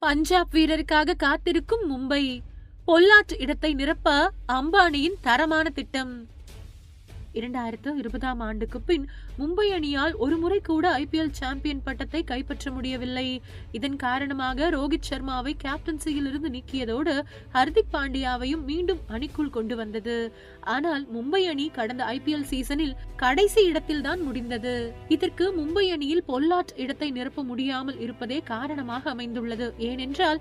பஞ்சாப் வீரருக்காக காத்திருக்கும் மும்பை. பொல்லாட் இடத்தை நிரப்ப அம்பானியின் தரமான திட்டம். இரண்டாயிரத்து இருபதாம் ஆண்டுக்கு பின் மும்பை அணியால் ஒரு முறை கூட ஐபிஎல் சாம்பியன் பட்டத்தை கைப்பற்ற முடியவில்லை. இதன் காரணமாக ரோஹித் சர்மாவை கேப்டன்சியில் இருந்து நீக்கியதோடு ஹர்திக் பாண்டியாவையும் மீண்டும் அணிக்குள் கொண்டு வந்தது. ஆனால் மும்பை அணி கடந்த ஐபிஎல் சீசனில் கடைசி இடத்தில் தான் முடிந்தது. இதற்கு மும்பை அணியில் பொல்லாட் இடத்தை நிரப்ப முடியாமல் இருப்பதே காரணமாக அமைந்துள்ளது. ஏனென்றால்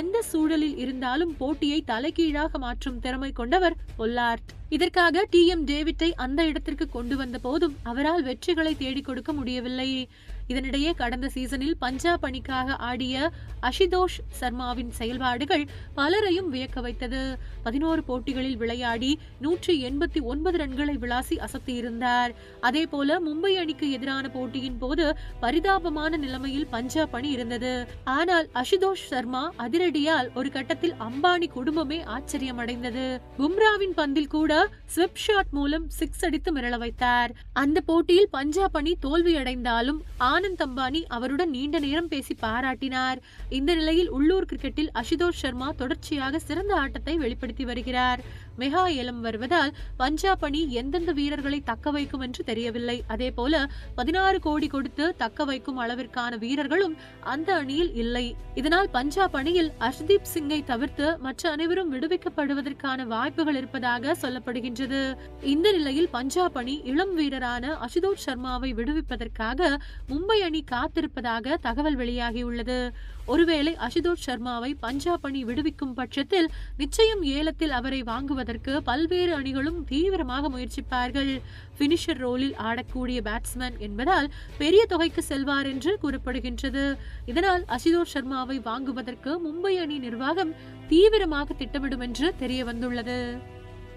எந்த சூழலில் இருந்தாலும் போட்டியை தலைகீழாக மாற்றும் திறமை கொண்டவர் பொல்லார்ட் இதற்காக டி எம் டேவிட்டை அந்த இடத்திற்கு கொண்டு வந்த போதும் அவரால் வெற்றி வெற்றிகளை தேடிக் கொடுக்க முடியவில்லை. இதனிடையே கடந்த சீசனில் பஞ்சாப் அணிக்காக ஆடிய அஷிதோஷ் சர்மாவின் செயல்பாடுகள் பலரையும் வியக்க வைத்தது. பதினோரு போட்டிகளில் விளையாடி நூற்றி எண்பத்தி ஒன்பது ரன்களை விளாசி அசத்தியிருந்தார். அதே போல மும்பை அணிக்கு எதிரான போட்டியின் போது பரிதாபமான நிலைமையில் பஞ்சாப் அணி இருந்தது. ஆனால் அஷிதோஷ் சர்மா அதிரடியால் ஒரு கட்டத்தில் அம்பானி குடும்பமே ஆச்சரியமடைந்தது. பும்ராவின் பந்தில் கூட ஸ்விப் ஷாட் மூலம் சிக்ஸ் அடித்து மிரள வைத்தார். அந்த போட்டியில் பஞ்சாப் அணி தோல்வியடைந்தாலும் ஆனந்த் அம்பானி அவருடன் நீண்ட நேரம் பேசி பாராட்டினார். இந்த நிலையில் உள்ளூர் கிரிக்கெட்டில் அஷிதோஷ் சர்மா தொடர்ச்சியாக சிறந்த ஆட்டத்தை வெளிப்படுத்தி வருகிறார். மெகா ஏலம் வருவதால் பஞ்சாப் அணி எந்தெந்த வீரர்களை தக்க வைக்கும் என்று தெரியவில்லை. அதே போல பதினாறு கோடி கொடுத்து தக்க வைக்கும் அளவிற்கான வீரர்களும் அந்த அணியில் இல்லை. இதனால் பஞ்சாப் அணியில் அர்ஷ்தீப் சிங்கை தவிர்த்து மற்ற அனைவரும் விடுவிக்கப்படுவதற்கான வாய்ப்புகள் இருப்பதாக சொல்லப்படுகின்றது. இந்த நிலையில் பஞ்சாப் அணி இளம் வீரரான அசுதோஷ் சர்மாவை விடுவிப்பதற்காக மும்பை அணி காத்திருப்பதாக தகவல் வெளியாகியுள்ளது. ஒருவேளை அசுதோஷ் சர்மாவை பஞ்சாப் அணி விடுவிக்கும் பட்சத்தில் நிச்சயம் ஏலத்தில் அவரை வாங்குவதற்கு பல்வேறு அணிகளும் தீவிரமாக முயற்சிப்பார்கள். பினிஷர் ரோலில் ஆடக்கூடிய பேட்ஸ்மேன் என்பதால் பெரிய தொகைக்கு செல்வார் என்று கூறப்படுகின்றது. இதனால் அசிதோஷ் சர்மாவை வாங்குவதற்கு மும்பை அணி நிர்வாகம் தீவிரமாக திட்டமிடும் என்று தெரிய வந்துள்ளது